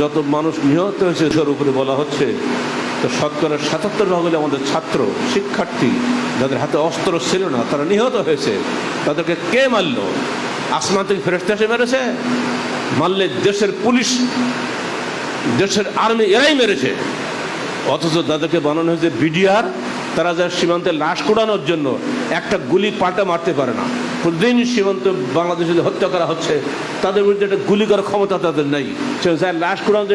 যত মানুষ নিহত হয়েছে তার উপরে বলা হচ্ছে, তো শতকরা সাতাত্তর ভাগ হলে আমাদের ছাত্র, শিক্ষার্থী, যাদের হাতে অস্ত্র ছিল না, তারা নিহত হয়েছে। তাদেরকে কে মারল? আসমান থেকে ফেরস্তা এসে মেরেছে? মারলে দেশের পুলিশ, দেশের আর্মি এরাই মেরেছে। অথচ তাদেরকে বানানো হয়েছে বিডিআর, তারা যা সীমান্তে লাশ কোড়ানোর জন্য, একটা গুলি পাল্টা মারতে পারে না। প্রতিদিন সীমান্ত বাংলাদেশে হত্যা করা হচ্ছে, তাদের বিরুদ্ধে একটা গুলি করার ক্ষমতা তাদের নেই। সে যা লাশ কোড়ানো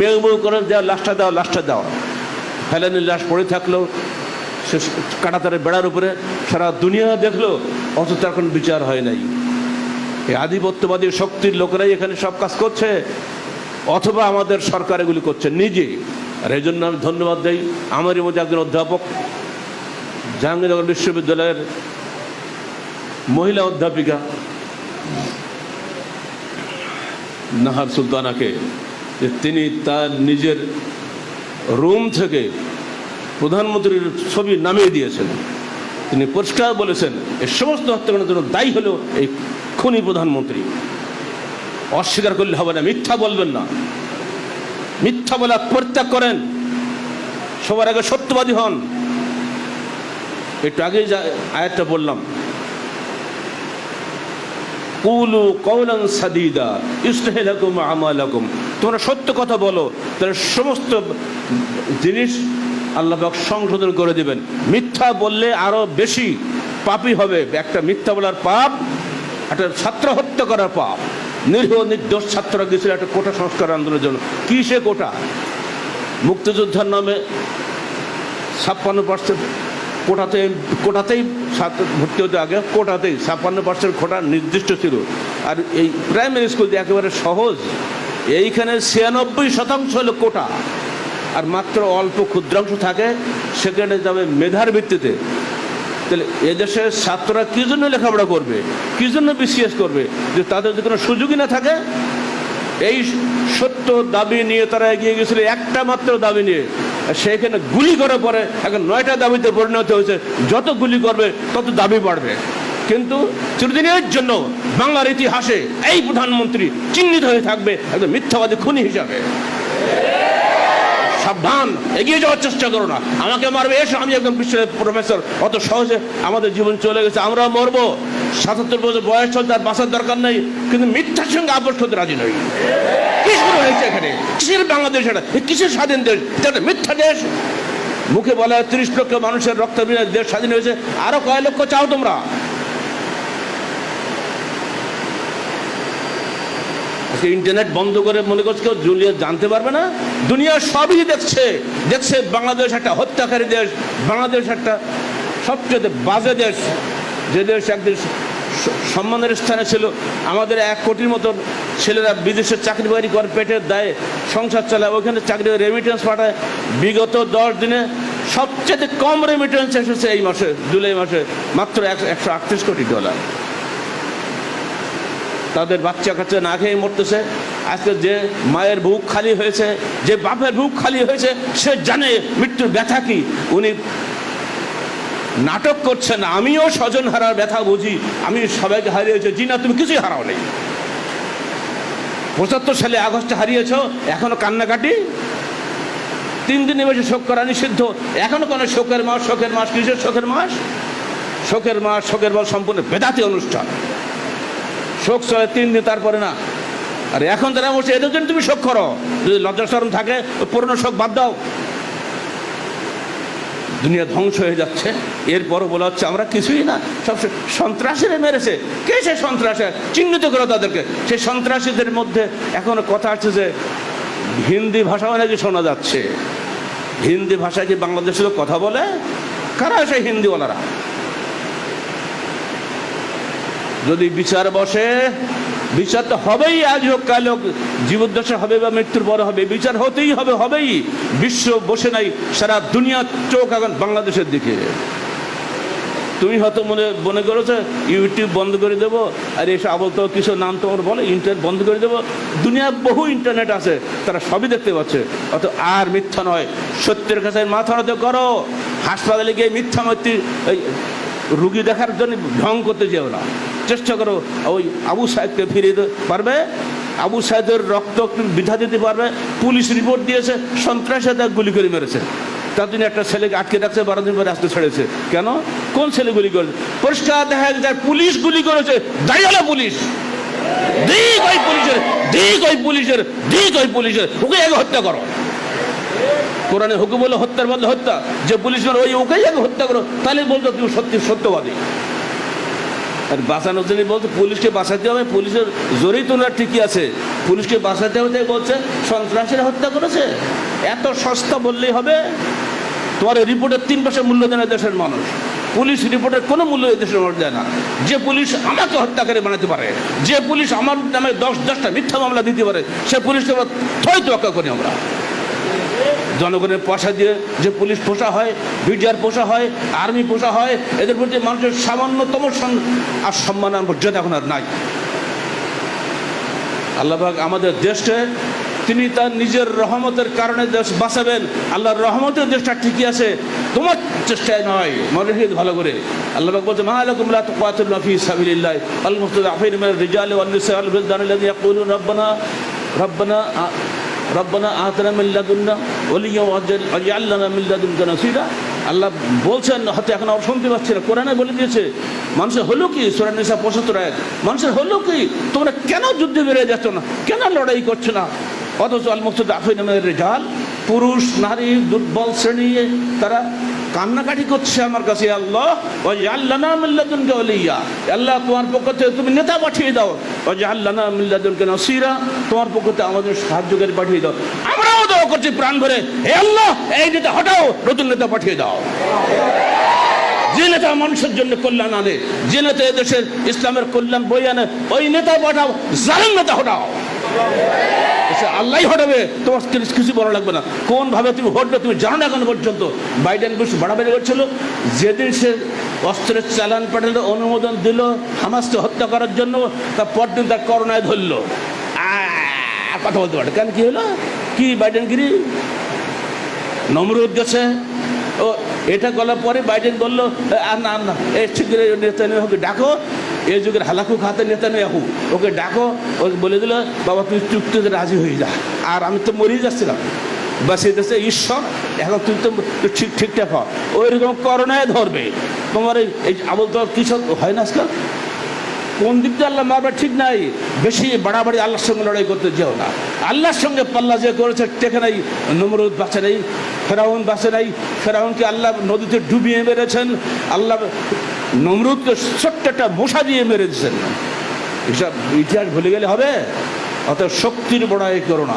মেউ মেউ করে দেওয়া লাশটা দেওয়া লাশটা দেওয়া ফেলানির লাশ পড়ে থাকলেও সে কাটাতারের বেড়ার উপরে, সারা দুনিয়া দেখল, অথচ তার কোনো বিচার হয় নাই। এই আধিপত্যবাদী শক্তির লোকেরাই এখানে সব কাজ করছে, অথবা আমাদের সরকার এগুলি করছে নিজে। আর এই জন্য আমি ধন্যবাদ দেই। আমারই মধ্যে একজন অধ্যাপক, জাহাঙ্গীরনগর বিশ্ববিদ্যালয়ের মহিলা অধ্যাপিকা নাহার সুলতানাকে যে তিনি তার নিজের রুম থেকে প্রধানমন্ত্রীর ছবি নামিয়ে দিয়েছেন। তিনি পরিষ্কার বলেছেন এই সমস্ত হত্যাকাণ্ডের জন্য দায়ী হলো এই খুনি প্রধানমন্ত্রী। অস্বীকার করলে হবে না, মিথ্যা বলবেন না। মিথ্যা বলা পরিত্যাগ করেন। সবার আগে সত্যবাদী হন। একটু আগে যা আয়াতটা বললাম কুলু কৌলান সাদিদা ইসলাহুম আমালাকুম। তোমরা সত্য কথা বলো, তাহলে সমস্ত জিনিস আল্লাহ সংশোধন করে দিবেন। মিথ্যা বললে আরও বেশি পাপই হবে। একটা মিথ্যা বলার পাপ, একটা ছাত্র হত্যা করার পাপ। নিরীহ নির্দোষ ছাত্ররা গেছিল একটা কোটা সংস্কার আন্দোলনের জন্য। কি সে কোটা? মুক্তিযোদ্ধার নামে ছাপ্পান্ন পার্সেন্ট কোটাতে, কোটাতেই ভর্তি হতে আগে কোটাতেই ছাপ্পান্ন পার্সেন্ট কোটা নির্দিষ্ট ছিল। আর এই প্রাইমারি স্কুল যে একেবারে সহজ। এইখানে ছিয়ানব্বই শতাংশ হলো কোটা। আর মাত্র অল্প ক্ষুদ্রাংশ থাকে, সেখানে যাবে মেধার ভিত্তিতে। তাহলে এদেশের ছাত্ররা কী জন্য লেখাপড়া করবে? কী জন্য বিসিএস করবে? যে তাদের যদি কোনো সুযোগই না থাকে, এই সত্য দাবি নিয়ে তারা এগিয়ে গেছিল, একটা মাত্র দাবি নিয়ে। আর সেইখানে গুলি করার পরে এখন নয়টা দাবিতে পরিণত হয়েছে। যত গুলি করবে, তত দাবি বাড়বে। কিন্তু চিরদিনের জন্য বাংলার ইতিহাসে এই প্রধানমন্ত্রী চিহ্নিত হয়ে থাকবে একদম মিথ্যাবাদী খুনি হিসাবে। সাবধান, এগিয়ে যাওয়ার চেষ্টা করো না। আমাকে মারবে, এসো, আমি একদম বিশ্বের প্রফেসর অত সহজে আমাদের জীবন চলে গেছে, আমরা মরবো। সাতাত্তর বছর বয়স চলতে আর বাঁচার দরকার নেই। কিন্তু মিথ্যার সঙ্গে আপোষ করতে রাজি নই। কি শুরু হয়েছে এখানে। কিসের বাংলাদেশ এটা? কিসের স্বাধীন দেশ? এটা মিথ্যা দেশ। মুখে লক্ষ মানুষের রক্ত দেশ স্বাধীন হয়েছে। আরও কয় লক্ষ চাও তোমরা? ইন্টারনেট বন্ধ করে মনে করছে কেউ দুনিয়া জানতে পারবে না? দুনিয়া সবই দেখছে। দেখছে বাংলাদেশ একটা হত্যাকারী দেশ, বাংলাদেশ একটা সবচেয়ে বাজে দেশ। যে দেশ একদিন সম্মানের স্থানে ছিল আমাদের এক কোটির মতো ছেলেরা বিদেশে চাকরি বাকরি করে, পেটের দায়ে সংসার চালায়। ওখানে চাকরি রেমিটেন্স পাঠায়। বিগত দশ দিনে সবচেয়ে কম রেমিটেন্স এসেছে এই মাসে, জুলাই মাসে, মাত্র একশো আটত্রিশ কোটি ডলার তাদের বাচ্চা কাচ্চা না খেয়ে মরতেছে। আজকে যে মায়ের বুক খালি হয়েছে, যে বাপের বুক খালি হয়েছে, সে জানে মৃত্যুর ব্যথা কি। উনি নাটক করছেন আমিও স্বজন হারার ব্যথা বুঝি, আমি সবাইকে হারিয়েছি। জি না তুমি কিছুই হারাও নেই পঁচাত্তর সালে আগস্টে হারিয়েছ, এখনও কান্নাকাটি? তিন দিনে বসে শোক করা নিষিদ্ধ, এখনও কোনো শোকের মাস শোকের মাস, কিসের শোকের মাস? শোকের মাস শোকের মাস সম্পূর্ণ বেদাতি অনুষ্ঠান। শোক চলে তিন দিন তারপরে না। আর এখন তারা বলছে এদের জন্য তুমি শোক করো। যদি লজ্জা শরম থাকে, পুরনো শোক বাদ দাও। দুনিয়া ধ্বংস হয়ে যাচ্ছে। এরপরও বলা হচ্ছে, আমরা কিছুই না, সব সন্ত্রাসীরা মেরেছে। কে সে সন্ত্রাসী? চিহ্নিত করো তাদেরকে। সেই সন্ত্রাসীদের মধ্যে এখনও কথা আছে যে, হিন্দি ভাষাও নাকি শোনা যাচ্ছে। হিন্দি ভাষায় কি বাংলাদেশের লোক কথা বলে? কারা সেই হিন্দিওয়ালারা? যদি বিচার বসে, বিচার তো হবেই আজ হোক, কাল হোক, জীবদ্দশা হবে বা মৃত্যুর পরে হবে, বিচার হতেই হবে, হবেই। বিশ্ব বসে নাই, সারা দুনিয়ার চোখ এখন বাংলাদেশের দিকে। তুমি হয়তো মনে মনে করেছ, ইউটিউব বন্ধ করে দেবো, আর এসব আবল তো কিছু নাম তোমার বলে, ইন্টারনেট বন্ধ করে দেবো। দুনিয়ার বহু ইন্টারনেট আছে, তারা সবই দেখতে পাচ্ছে। অত আর মিথ্যা নয়, সত্যের কাছে মাথা নত করো। হাসপাতালে গিয়ে মিথ্যা মূর্তি রুগী দেখার জন্য ঢং করতে যেও না। চেষ্টা করো, ওই আবু সাহেবকে ফিরিয়ে পারবে। আবু সাইদের রক্ত বিধা দিতে পারবে। পুলিশ রিপোর্ট দিয়েছে, সন্ত্রাসে তাকে গুলি করে মেরেছে। তার জন্য একটা ছেলেকে আটকে রাখছে, বারো দিন পরে আসতে ছেড়েছে। কেন? কোন ছেলে গুলি করেছে? পরিষ্কার দেখা যায় পুলিশ গুলি করেছে দাঁড়িয়ে পুলিশ। দিক ওই পুলিশের, দিক ওই পুলিশের, দিক ওই পুলিশের। ওকে আগে হত্যা করো। কোরআনে হুকুম বলে, হত্যার বদলে হত্যা। যে পুলিশ ওই ওকেই আগে হত্যা করো। তাহলে বলতো তুমি সত্যি সত্যবাদী। আর বাঁচানোর জন্য বলছে, পুলিশকে বাঁচাতে হবে, পুলিশের জোরেই তোমরা ঠিকই আছে। পুলিশকে বাঁচাতে হবে বলছে, সন্ত্রাসীরা হত্যা করেছে। এত সস্তা বললেই হবে। তোমার রিপোর্টের তিন পাশে মূল্য দেয় না দেশের মানুষ। পুলিশ রিপোর্টের কোনো মূল্য দেশের মানুষ দেয় না। যে পুলিশ আমাকে হত্যা করে বানাতে পারে, যে পুলিশ আমার নামে দশ দশটা মিথ্যা মামলা দিতে পারে, সে পুলিশকে আমরা থই তোয়াক্কা করি আমরা। জনগণের পয়সা দিয়ে যে পুলিশ পোষা হয়, বিডিআর পোষা হয়, আর্মি পোষা হয়, এদের প্রতি মানুষের সামান্যতম আর সম্মান মর্যাদা এখন আর নাই। আল্লাহবাক আমাদের দেশকে, তিনি তার নিজের রহমতের কারণে দেশ বাঁচাবেন। আল্লাহর রহমতের দেশটা ঠিকই আছে। তোমার চেষ্টায় নয় মনে রেখে ভালো করে। আল্লাহ বলছে রব্বানা আতনা মিল্লাদুল্লা ওয়াজআল লানা মিন লাদুনকা আল্লাহ বলছেন হয়তো এখন আর শুনতে পাচ্ছি না। কোরআনে বলে দিয়েছে, মানুষের হলো কি? সূরা পঁচাত্তর 75 আয়াত, মানুষের হলো কি? তোমরা কেন যুদ্ধে বেরিয়ে যাচ্ছ না? কেন লড়াই করছ না? অথচ আল মুক্তদ আফিন রেজাল, পুরুষ, নারী, দুর্বল শ্রেণি, তারা কান্নাকাটি করছে আমার কাছে, আল্লাহ। ওই আল্লাহ মিল্লাদুনকে ওলিয়া আল্লাহ তোমার পক্ষ থেকে তুমি নেতা পাঠিয়ে দাও। ওই আল্লাহ মিল্লাদুনকে নসিরা, তোমার পক্ষ থেকে আমাদের সাহায্যকারী পাঠিয়ে দাও। আমরাও দোয়া করছি প্রাণ ভরে, হে আল্লাহ, এই নেতা হটাও, নতুন নেতা পাঠিয়ে দাও। যে নেতা মানুষের জন্য কল্যাণ আনে, যে নেতা এদেশের ইসলামের কল্যাণ বই আনে, ওই নেতা পাঠাও, জালেম নেতা হটাও। আল্লাহ হটাবে। তোমার কিছু- বলা লাগবে না। কোন ভাবে তুমি হটবে, তুমি জানো না এখন পর্যন্ত। বাইডেন বুশ বাড়াবাড়ি করছিল। যেদিন সে অস্ত্রের চালান পাঠালো, অনুমোদন দিল, হামাসকে হত্যা করার জন্য তার পরদিন তার করোনায় ধরলো। কথা বলতে পারে। কেন কি হলো? কি বাইডেন গিরি নমরুদ গেছে। ও, এটা করার পরে বাইডেন বলল না না। করে নেতানিয়াহুকে ডাকো। এই যুগের হালাকু খাতে নেতানিয়াহু ওকে ডাকো, ওকে বলে দিল, বাবা, তুই চুক্তিতে রাজি হয়ে যা। আর আমি তো মরেই যাচ্ছিলাম। বাস এই দেশে ঈশ্বর, এখন তুই তো ঠিক ঠিকঠাক হ। ওই রকম করোনায় ধরবে। তোমার এই এই আবল তো কিছু হয় না আজকাল? কোন দিক দিয়ে আল্লাহ মারবার ঠিক নাই। বেশি বাড়াবাড়ি আল্লাহর সঙ্গে লড়াই করতে যেও না। আল্লাহর সঙ্গে পাল্লা যে করেছে, টেকে নাই। নমরুদ বাঁচে নাই, ফেরাউন বাঁচে নাই। ফেরাউনকে আল্লাহ নদীতে ডুবিয়ে মেরেছেন। আল্লাহ নমরুদকে ছোট্ট একটা মশা দিয়ে মেরে দিয়েছেন। এসব ইতিহাস ভুলে গেলে হবে। অত শক্তির বড়াই করো না।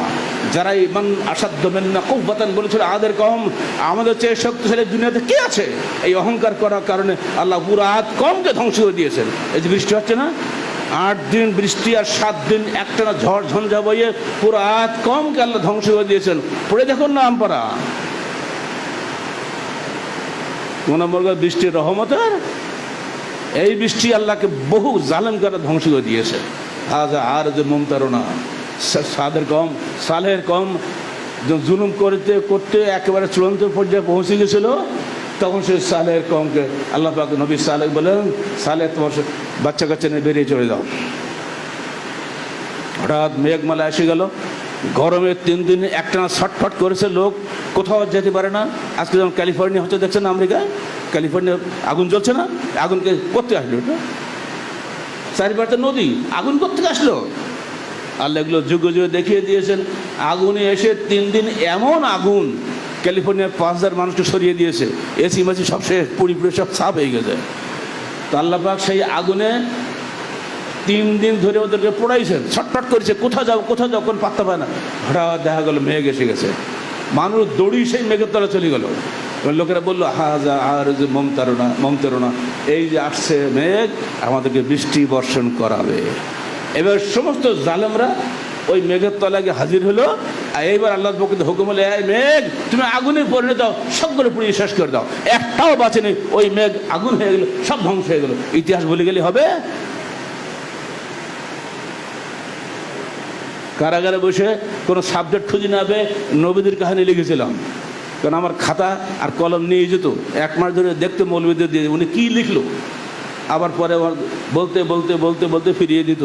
যারা ইমান আসাধ্য মেন্না কুব্বাতান বলেছিল, আদের কম, আমাদের চেয়ে শক্তিশালী দুনিয়াতে কে আছে? এই অহংকার করার কারণে আল্লাহ পুরো আত কমকে ধ্বংস করে দিয়েছেন। এই যে বৃষ্টি হচ্ছে না? আট দিন বৃষ্টি আর সাত দিন একটানা ঝড় ঝঞ্ঝা বইয়ে পুরো আত কমকে আল্লাহ ধ্বংস করে দিয়েছেন। পড়ে দেখুন না আমপারা। কোন নম্বর বৃষ্টির রহমতের এই বৃষ্টি আল্লাহকে বহু জালেম করে ধ্বংস করে দিয়েছে। হাজা আর যে মমতারণা সাদের কম সালের কম জুলুম করতে করতে একেবারে চূড়ান্ত পর্যায়ে পৌঁছে গেছিল, তখন সে সালের কমকে আল্লাহ পাক নবী সালেহ বলেন সালে তোমার বাচ্চা কাচ্চা নিয়ে বেরিয়ে চলে যাও। হঠাৎ মেঘমালা এসে গেল। গরমে তিন দিন একটানা ছটফট করেছে লোক। কোথাও যেতে পারে না। আজকে যেমন ক্যালিফোর্নিয়া হচ্ছে, দেখছেন আমেরিকায়? ক্যালিফোর্নিয়া আগুন জ্বলছে না? আগুনকে করতে আসলো চারিপাশে নদী, আগুন করতে আসলো। আল্লাহ এগুলো যুগে যুগে দেখিয়ে দিয়েছেন। আগুনে এসে তিন দিন এমন আগুন ক্যালিফোর্নিয়ার পাঁচ হাজার মানুষকে সরিয়ে দিয়েছে। এসি মাসি সব শেষ পুরি সব সাফ হয়ে গেছে। তো আল্লাহ পাক সেই আগুনে তিন দিন ধরে ওদেরকে পড়াইছেন। ছটফট করেছে, কোথাও যাও কোথাও যাও, কোন পাত্তা পায় না। হঠাৎ দেখা গেল, মেঘ এসে গেছে। মানুষ দড়ি সেই মেঘের তলা চলে গেল। লোকেরা বলল, হাজা আর যে মমতারণা মমতারণা। এই যে আসছে মেঘ, আমাদেরকে বৃষ্টি বর্ষণ করাবে। এবার সমস্ত জালেমরা ওই মেঘের গিয়ে হাজির হলো। আর এইবার আল্লাহর পক্ষে হুকুম হলে, এই মেঘ, তুমি আগুনে পরিণত দাও সবগুলো পুড়িয়ে শেষ করে দাও। একটাও বাঁচেনি ওই মেঘ আগুন হয়ে গেলো, সব ধ্বংস হয়ে গেলো। ইতিহাস বলে গেলে হবে। কারাগারে বসে কোনো সাবজেক্ট খুঁজে না পেয়ে নবীদের কাহিনী লিখেছিলাম। কারণ আমার খাতা আর কলম নিয়ে যেত। এক মাস ধরে দেখতে মৌলবীদের দিয়ে উনি কী লিখলো? আবার পরে আবার বলতে বলতে বলতে বলতে ফিরিয়ে দিত।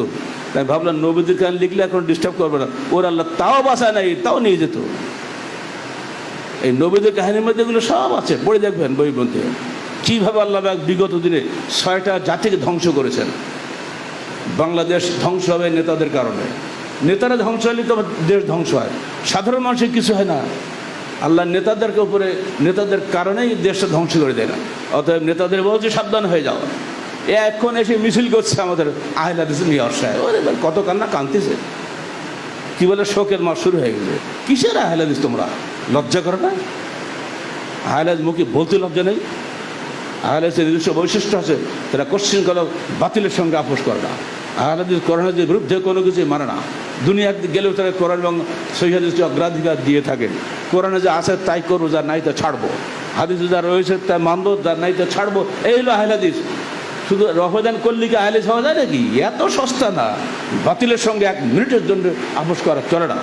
তাই ভাবলাম নবীদের কান লিখলে এখন ডিস্টার্ব করবে না। ওর আল্লাহ তাও বাসায় নাই, তাও নিয়ে যেত। এই নবীদের কাহিনীর মধ্যে এগুলো সব আছে। পড়ে দেখবেন বই বলতে। কীভাবে আল্লাহ বিগত দিনে ছয়টা জাতিকে ধ্বংস করেছেন। বাংলাদেশ ধ্বংস হবে নেতাদের কারণে। নেতারা ধ্বংস হলে তো দেশ ধ্বংস হয়। সাধারণ মানুষের কিছু হয় না। আল্লাহ নেতাদেরকে উপরে, নেতাদের কারণেই দেশটা ধ্বংস করে দেয় না। অতএব নেতাদের বলছে সাবধান হয়ে যাও। এ এখন এসে মিছিল করছে আমাদের আহিলাদিস মিয়ার সাহেব কত কান্না কান্তিছে কি বলে, শোকের মাস শুরু হয়ে গেছে। কিসের আহলাদিস তোমরা? লজ্জা করো না? আহলাদ মুখে বলতে লজ্জা নেই? আহলাদের নিজস্ব বৈশিষ্ট্য আছে। তারা কোশ্চিন করো, বাতিলের সঙ্গে আপোষ করে না। আহলাদিস করোনার বিরুদ্ধে কোনো কিছু মানে না। দুনিয়া গেলেও তারা কোরআন এবং সহিহাদিসকে অগ্রাধিকার দিয়ে থাকে কোরআনে যা আছে, তাই করব যা নাই তা ছাড়বো। হাদিস যা রয়েছে, তা মানবো যা নাই তা ছাড়বো, এই হলো আহলাদিস শুধু রহদান করলে কি আহলেস হওয়া যায় নাকি? এত সস্তা না। বাতিলের সঙ্গে এক মিনিটের জন্য আপোষ করা চলে না।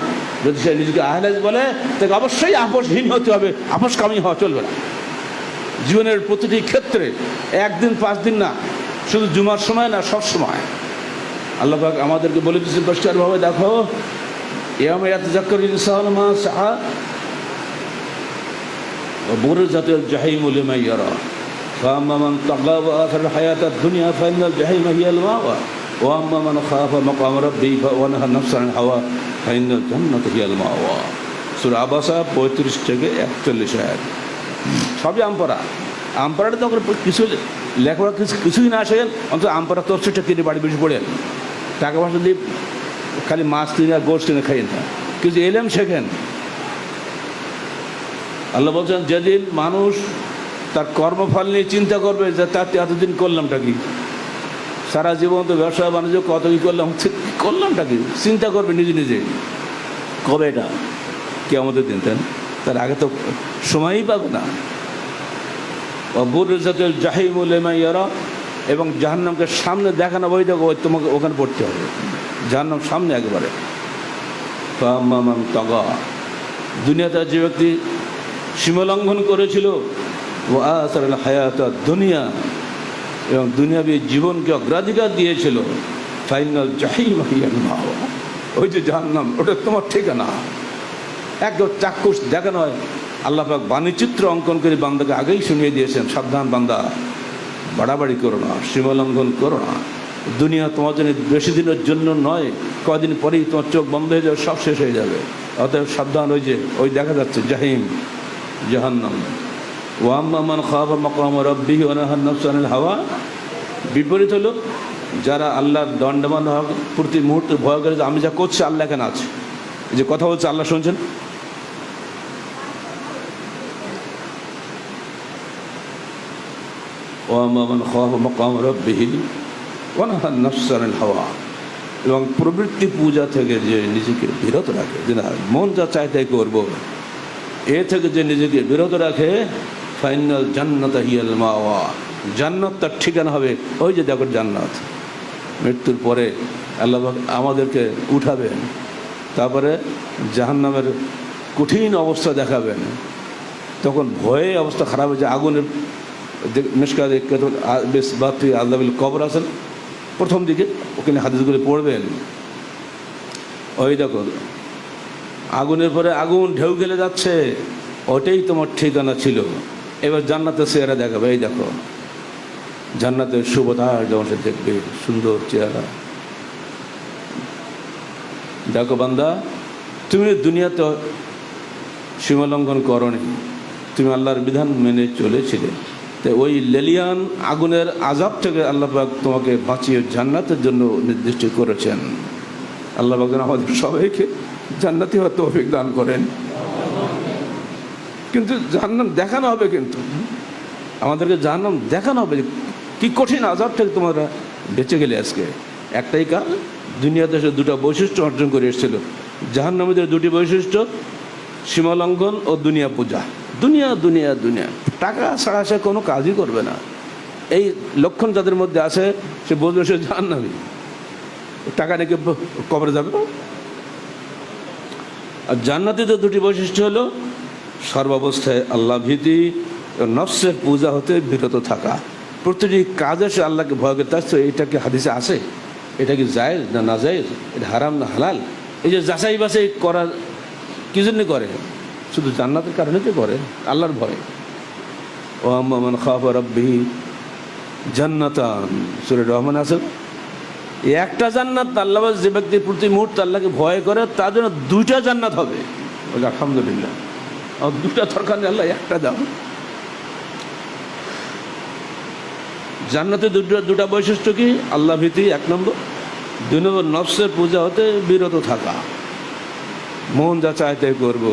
যদি সে নিজেকে আহলেস বলে, তাকে অবশ্যই আপোষহীন হতে হবে। আপোষ কামি হওয়া চলবে না। জীবনের প্রতিটি ক্ষেত্রে একদিন পাঁচ দিন না। শুধু জুমার সময় না, সব সময়। আল্লাহ পাক আমাদেরকে বলে দিচ্ছেন পরিষ্কারভাবে দেখো এম এত জাক্কর ইনসান মা সাহা وبرزت الجحيم لمن يرى فأما من طغى وآثر الحياة الدنيا فإن الجحيم هي المأوى وأما من خاف مقام ربه ونهى النفس عن الهوى فإن الجنة هي المأوى সুরা আবাসা পঁয়ত্রিশ থেকে একচল্লিশ আয়াত সবই আমপারা আমপারাটা তো আমরা কিছু লেখাপড়া কিছু কিছুই না আসেন অন্তত আমপারা তরসিটা কিনে বাড়ি বেশি পড়েন টাকা পয়সা দিয়ে খালি মাছ কিনে আর গোষ্ঠ কিনে খাইয়েন না কিছু এলেম শেখেন। আল্লাহ বলছেন, যেদিন মানুষ তার কর্মফল নিয়ে চিন্তা করবে যে তার এতদিন করলামটা কি? সারা জীবন তো ব্যবসা, বাণিজ্য, কত কি করলাম করলামটা কি? চিন্তা করবে নিজে নিজে। কবে এটা? কে আমাদের দিন, তাই তার আগে তো সময়ই পাবে না। অবুরজাতের জাহিমুল এমাইয়ারা এবং জাহান্নামকে সামনে দেখানো বই দেখো ওই তোমাকে ওখানে পড়তে হবে। জাহান্নাম সামনে একবারে। তগা। দুনিয়াতে যে ব্যক্তি সীমালঙ্ঘন করেছিল, ও আসার হায়াত দুনিয়া এবং দুনিয়াবী জীবনকে অগ্রাধিকার দিয়েছিল, ফাইনাল জাহিম। ওই যে জাহান্নাম, ওটা তোমার ঠিকানা। একদম চাক্ষুষ দেখানো হয় আল্লাহ বাণীচিত্র অঙ্কন করে বান্দাকে আগেই শুনিয়ে দিয়েছেন, সাবধান বান্দা। বাড়াবাড়ি করো না, সীমালঙ্ঘন করো না। দুনিয়া তোমার জন্য বেশি দিনের জন্য নয় কদিন পরেই তোমার চোখ বন্ধ হয়ে যাবে, সব শেষ হয়ে যাবে। অতএব সাবধান, ওই যে, ওই দেখা যাচ্ছে, জাহিম, জাহান্নাম। ওয়াম্মা মান খাওয়া মকাম রব্বি নফসানিল হাওয়া, বিপরীত হলো, যারা আল্লাহর দণ্ডমান প্রতি মুহূর্তে ভয় করে আমি যা করছি, আল্লাহ কেন আছে। যে কথা বলছে, আল্লাহ শুনছেন? ওয়াম্মা মান খাওয়া মকাম রব্বিহি ওনাহান নফসানিল হাওয়া এবং প্রবৃত্তি পূজা থেকে যে নিজেকে বিরত রাখে, যে না, মন যা চায় তাই করব। এ থেকে যে নিজেকে বিরত রাখে, ফাইনাল জান্নাত হিয়াল মাওয়া। জান্নাত তার ঠিকানা হবে ওই যে দেখো জান্নাত। মৃত্যুর পরে আল্লাহ আমাদেরকে উঠাবেন, তারপরে জাহান্নামের কঠিন অবস্থা দেখাবেন। তখন ভয়ে অবস্থা খারাপ হয়েছে আগুনের মিসকা বেশ বাতি আল্লাহ কবর আছেন, প্রথম দিকে ওখানে হাদিসগুলি পড়বেন। ওই দেখো, আগুনের পরে আগুন ঢেউ গেলে যাচ্ছে, ওটাই তোমার ঠিকানা ছিল। এবার জান্নাতের চেহারা দেখাবে, এই দেখো। জান্নাতের শুভতার যেমন সে দেখবে, সুন্দর চেহারা। দেখো বান্দা, তুমি দুনিয়াতে সীমালঙ্ঘন করনি, তুমি আল্লাহর বিধান মেনে চলেছিলে। তো ওই লেলিয়ান আগুনের আজাব থেকে আল্লাহ পাক তোমাকে বাঁচিয়ে জান্নাতের জন্য নির্দিষ্ট করেছেন। আল্লাহ পাক যেন আমাদের সবাইকে জান্নাতি হওয়ার তৌফিক দান করেন। কিন্তু জাহান্নাম দেখানো হবে কিন্তু। আমাদেরকে জাহান্নাম দেখানো হবে কি কঠিন আজাব থেকে তোমরা বেঁচে গেলে আজকে। একটাই কাজ দুনিয়াতে সে দুটো বৈশিষ্ট্য অর্জন করে এসেছিল। জাহান্নামীদের দুটি বৈশিষ্ট্য, সীমালঙ্ঘন ও দুনিয়া পূজা। দুনিয়া দুনিয়া দুনিয়া। টাকা ছাড়া সে কোনো কাজই করবে না। এই লক্ষণ যাদের মধ্যে আছে, সে বলবে সে জাহান্নামী। টাকা নাকি কবরে যাবে আর জান্নাতিদের দুটি বৈশিষ্ট্য হলো, সর্বাবস্থায় আল্লাহ ভীতি নফসের পূজা হতে বিরত থাকা। প্রতিটি কাজে সে আল্লাহকে ভয় করতে আসছে এটা কি হাদিসে আছে? এটা কি জায়েজ না না জায়েজ? এটা হারাম না হালাল? এই যে যাচাই বাছাই করার কি জন্য করে? শুধু জান্নাতের কারণে তো করে, আল্লাহর ভয়। ও আম্মান খাফা রব্বি জান্নাতান। সুরে রহমান আছে একটা জান্নাত আল্লাহ যে ব্যক্তি প্রতি মুহূর্তে আল্লাহকে ভয় করে, তার জন্য দুইটা জান্নাত হবে। বলে আলহামদুলিল্লাহ। দুটা দরকার নেই আল্লাহ, একটা দাও। জান্নাতে দুটো দুটা বৈশিষ্ট্য কি? আল্লাহ ভীতি, এক নম্বর। দুই নম্বর, নফসের পূজা হতে বিরত থাকা। মন যা চায় তাই করব।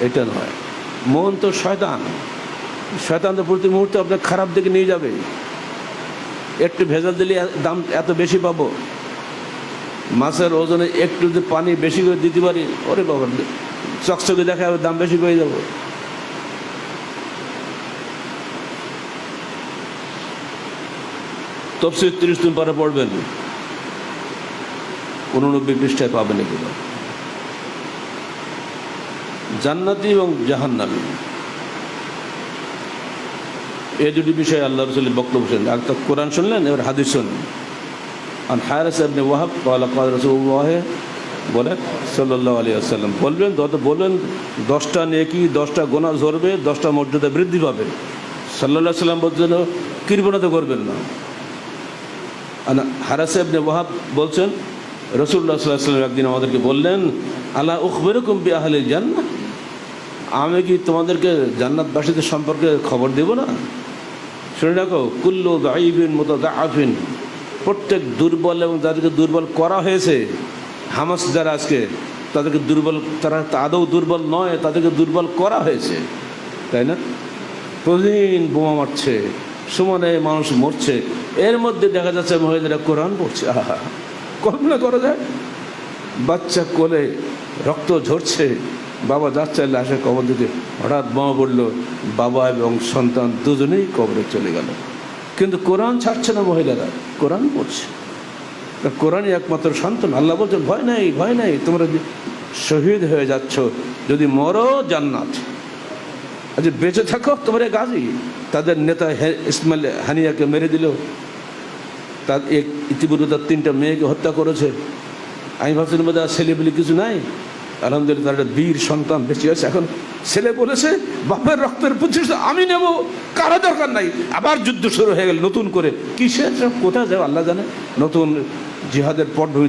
এটা নয়। মন তো শয়তান। শয়তান তো প্রতি মুহূর্তে আপনার খারাপ দিকে নিয়ে যাবে। একটু ভেজাল দিলে দাম এত বেশি পাবো। মাছের ওজনে একটু যদি পানি বেশি করে দিতে পারি, ওরে বাবা, চকচকে দেখা যাবে দাম বেশি পেয়ে যাব। তফসিল তিরিশ দিন পরে পড়বেন। উননব্বই পৃষ্ঠায় পাবেন এগুলো। জান্নাতি এবং জাহান্নামী। এই দুটি বিষয়ে আল্লাহ রসুলের বক্তব্য শুনলেন। আর তো কোরআন শুনলেন, এবার হাদিস শুনলেন। আর হায়ারাস আপনি ওয়াহাব কালা রসুল্লাহ বলেন সাল্লাহ আলী আসাল্লাম বলবেন যত বলবেন, দশটা নেকি, দশটা গোনা ধরবে দশটা মর্যাদা বৃদ্ধি পাবে। সাল্লাহ সাল্লাম বলছেন কৃপণতা করবেন না। আর হারাস আপনি ওয়াহাব বলছেন রসুল্লাহ সাল্লাহ সাল্লাম একদিন আমাদেরকে বললেন আল্লাহ উখবেরকম বি আহলে জান্না আমি কি তোমাদেরকে জান্নাতবাসীদের সম্পর্কে খবর দেব না? শুনে রাখো, কুল্লু দাইবিন মতো দাফিন প্রত্যেক দুর্বল এবং যাদেরকে দুর্বল করা হয়েছে, হামাস যারা আজকে, তাদেরকে দুর্বল, তারা আদৌ দুর্বল নয়, তাদেরকে দুর্বল করা হয়েছে, তাই না? প্রতিদিন বোমা মারছে, সমানে মানুষ মরছে, এর মধ্যে দেখা যাচ্ছে মহিলারা কোরআন পড়ছে, আহা, কল্পনা করা যায়? বাচ্চা কোলে রক্ত ঝরছে বাবা যাচ্ছে লাশে কবর দিতে। হঠাৎ মা পড়ল বাবা এবং সন্তান দুজনেই কবরে চলে গেল। কিন্তু কোরআন ছাড়ছে না মহিলারা, কোরআন পড়ছে। কোরআনই একমাত্র সন্তান আল্লাহ বলছেন, ভয় নাই ভয় নাই, তোমরা শহীদ হয়ে যাচ্ছ, যদি মরো জান্নাত। আজ বেঁচে থাকো, তোমরা গাজী। তাদের নেতা ইসমাইল হানিয়াকে মেরে দিল। তার ইতিপূর্বে তার তিনটা মেয়েকে হত্যা করেছে। আমি ভাবছিলাম বোধ ছেলে বলে কিছু নাই। আলহামদুলিল্লাহ একটা বীর সন্তান বেঁচে আছে। এখন ছেলে বলেছে, বাপের রক্তের প্রতিষ্ঠা আমি নেব, কারও দরকার নাই। আবার যুদ্ধ শুরু হয়ে গেল নতুন করে। কিসের কোথায় যাবে, আল্লাহ জানে? নতুন জিহাদের পটভূমি